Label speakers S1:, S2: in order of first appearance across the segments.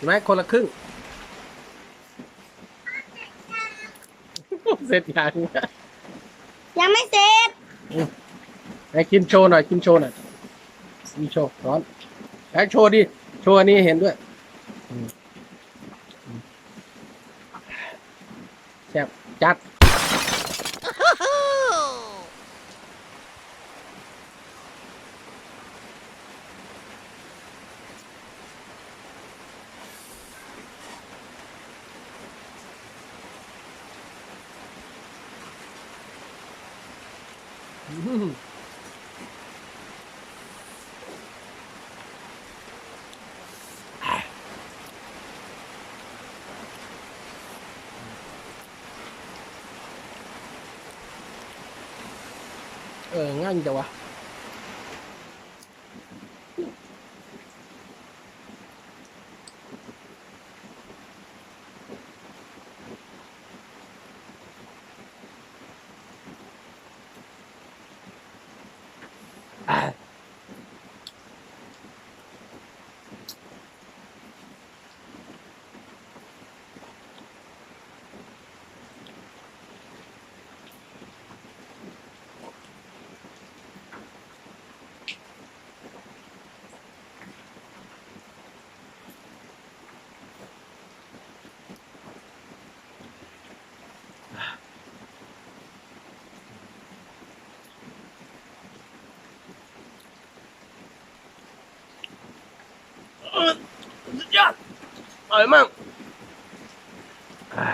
S1: เห็นไหมคนละครึ่ง เสร็จยัง
S2: ยังไม่เสร็จ
S1: ไหนกินโชว์หน่อยกินโชว์หน่อยกินโชว์ร้อนไหนโชว์ดิโชว์อันนี้ให้เห็นด้วยอืมอืมแซ่บจัด อืมเออง่ายจังวะ อร่อยมากอ่า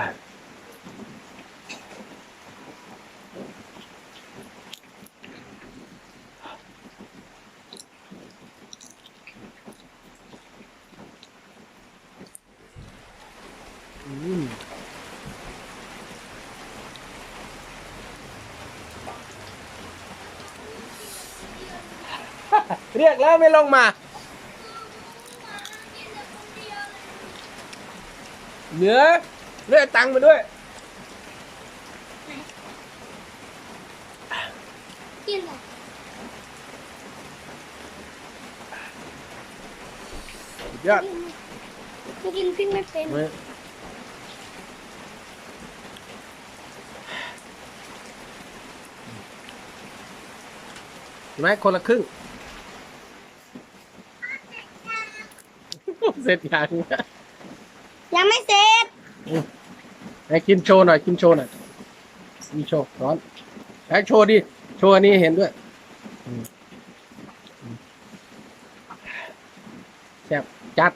S1: อืมเรียกแล้วไม่ลงมา เหนือเรียกตังค์มาด้วย
S2: กินเหรอ
S1: สุดยอด
S2: กูกินพริกไม่เป็น
S1: มาเห็นไหมคนละครึ่ง เสร็จยัง
S2: ยังไม่เสร็จ
S1: ไหนกินโชว์หน่อยกินโชว์หน่อยกินโชว์ร้อนไหนโชว์ดิโชว์อันนี้ให้เห็นด้วยอืมอืมแซ่บจัด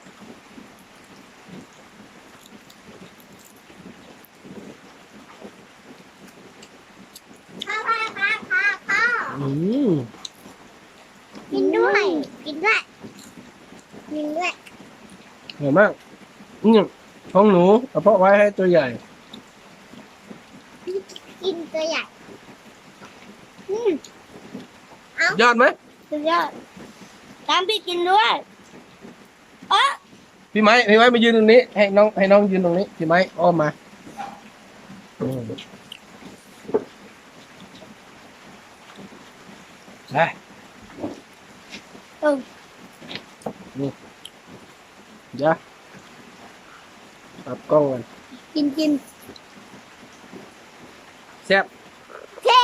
S2: พ่อพ่อพ่อพ่อพ่อ
S1: อืม
S2: กินด้วย กินด้วยกินด้วย
S1: อร่อยมากอืม ท้องหนูกระเพาะไว้ให้ตัวใหญ่
S2: กินตัวใหญ่อืม
S1: ยอดไหม
S2: สุดยอดตามพี่กินด้วยเอ๋อ
S1: พี่ไม้พี่ไม้มายืนตรงนี้ ให้น้องให้น้องยืนตรงนี้พี่ไม้อ้อมมาอืมไป
S2: เออ
S1: เดี๋ยว ปรับกล้องกัน
S2: กินกิน
S1: แซ่บ
S2: เท่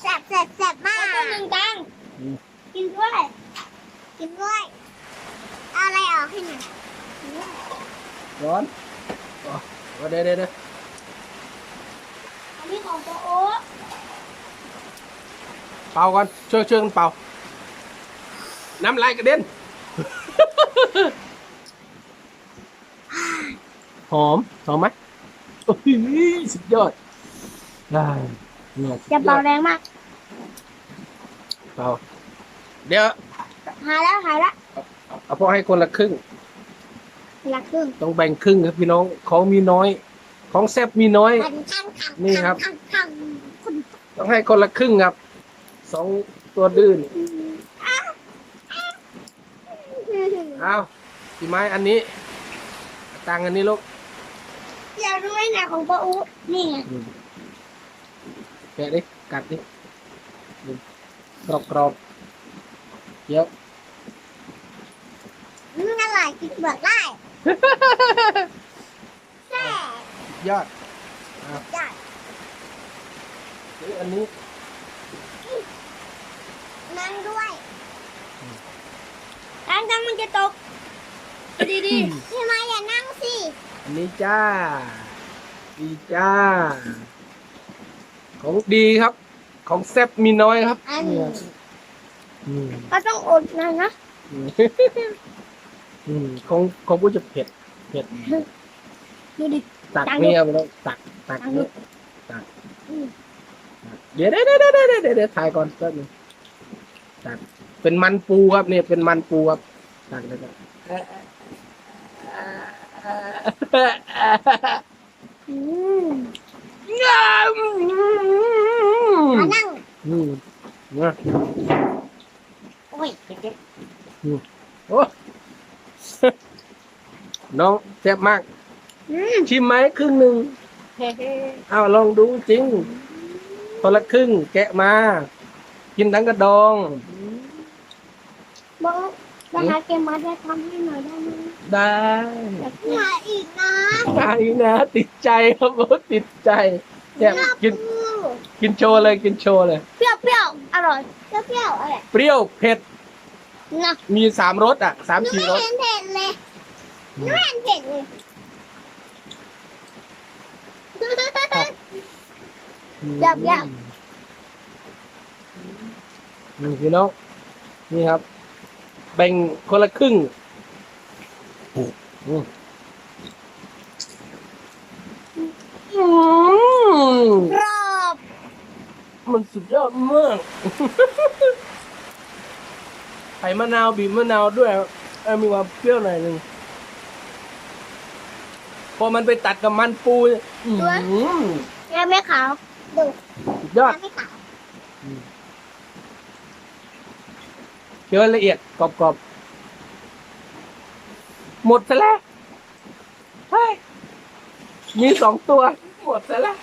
S2: แซ่บแซ่บแซ่บมากตัวหนึ่งตัง
S1: อืม
S2: กินด้วย กินด้วย เอาอะไรออกให้หน่อยกินด้วย
S1: ร้อนอ๋อเดี๋ยวเดี๋ยวเดี๋ยว
S2: อันนี้ของตัวโอ๊ต
S1: เป่าก่อนช่วยช่วยกันเป่า น้ำลายกระเด็น หอมหอมไหมโอ้ยสุดยอดได้เนี่ยสุด
S2: อย่าเป่าแรงมาก
S1: เป่าเดี๋ยว
S2: หายแล้วหายแล้ว
S1: เอาพอให้คนละครึ่ง
S2: หลักครึ่ง
S1: ต้องแบ่งครึ่งครับพี่น้องของมีน้อย ของแซบมีน้อย
S2: ทันทันทัน
S1: นี่ครับ
S2: ทันทันคุณ
S1: ต้องให้คนละครึ่งครับสองตัวดื้อนเอาพี่ไม้อันนี้ตังอันนี้ลูก
S2: อยากรู้ไหมหนาของป้าอุ๊นี่ไง
S1: แกะดิ กัดดิกรอบกรอบๆเคี้ยว
S2: มันอร่อยกินเปลือกได้แซ่
S1: ยอดอะ
S2: จัด
S1: หรืออันนี้
S2: นั่งด้วย
S3: ทางทางมันจะตกดีดี
S2: พี่มาอย่านั่งสิ
S1: อั นนี้จ้า ดีจ้า ของดีครับ ของแซบมีน้อยครับ
S2: อันนี้
S1: อืม
S3: ก็ต้องอดหนะนะ
S1: อืมอืมของของกูจะเผ็ด เผ็ด
S3: ดูดิ
S1: ตัก
S3: ตัก
S1: นี่เอาไปแล้วตัก ตัก
S3: ตักดู
S1: นี่ตักตักเดี๋ยวเดี๋ยวเดี๋ยวเดี๋ยวเดี๋ยวเดี๋ยวถ่ายก่อนแป๊บนึงตัก เป็นมันปูครับเนี่ยเป็นมันปูครับตักเลยครับ
S3: อืม
S2: มานั่ง
S1: อืมนะ
S2: โอ้ยเด็ก
S1: โอ้น้องแซ่บมาก
S3: อืม
S1: ชิมไหมครึ่งหนึ่ง
S3: เฮ้
S1: เอาลองดูจริงคนละครึ่ง แกะมา กินทั้งกระดอง
S3: บอก จะหาเกมมาได้ทำให้หน่อยได้ไหม
S1: ได้
S3: อยากกิน
S2: มาอีกนะ
S1: ไปนะ ติดใจครับผมติดใจเนี่ยกิน
S2: ปู
S1: กินโชว์เลยกินโชว์เลย
S3: เปรี้ยวเปรี้ยวอร่อย
S2: เปรี้ยวๆอะไร
S1: เปรี้ยวเผ็ด
S3: นะ
S1: มีสามรสอะสาม
S2: หนู
S1: สี่
S2: ไม่
S1: รส
S2: เห็นเผ็ดเลยหนูไม่เห็นเผ็ดเลย
S3: ยับยับ
S1: นี่พี่น้องนี่ครับ แบ่งคนละครึ่งอืมอืม
S3: กรอบ
S1: มันสุดยอดมากไข่มะนาวบีบมะนาวด้วยเออมีความเปรี้ยวหน่อยหนึ่งพอมันไปตัดกับมันปูเนี่ยอื้อหือ
S3: แม่ไม่ขาว
S2: ดู
S1: สุดยอด
S2: ไม่ขาว
S1: เคี้ยวละเอียดกรอบๆ หมดซะแล้วเฮ้ยมีสองตัว หมดซะแล้ว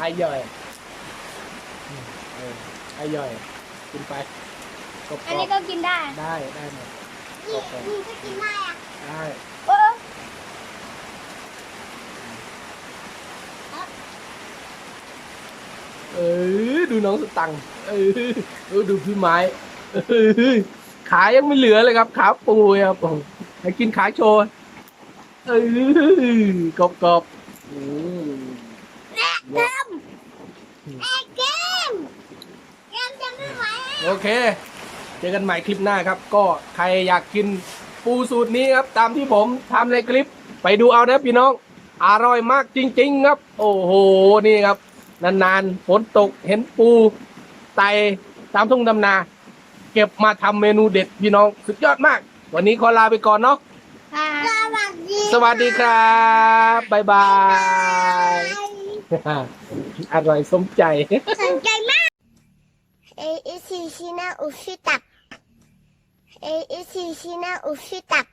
S1: อายย่อยอืมเอออายย่อยกินไปกรอบ
S3: อันนี้ก็กินได้
S1: ๆได้ได้หมด
S2: นี่นี่ก็กินได้อะ
S1: ได้
S3: เออ
S1: ดูน้องสตังค์เออดูพี่ไม้เออขายังไม่เหลือเลยครับขาปูครับผมให้กินขาโชว์เออกรอบกรอบๆอืม
S2: เอ็กเกมเกมจะไม่ไหว
S1: โอเค เจอกันใหม่คลิปหน้าครับ ก็ใครอยากกินปูสูตรนี้ครับ ตามที่ผมทำในคลิป ไปดูเอานะพี่น้อง อร่อยมากจริง ๆ ครับ โอ้โห นี่ครับ นานๆฝนตกเห็นปูไตตามทุ่งดำนา เก็บมาทำเมนูเด็ดพี่น้องสุดยอดมาก วันนี้ขอลาไปก่อนเนาะ
S3: ค่ะ
S2: สวัสดี
S1: สวัสดีครับบ๊ายบายอร่อยสมใจ
S2: สนใจมากเอเอซีซีนาอุฟิตักเอเอซีซีนาอุฟิตัก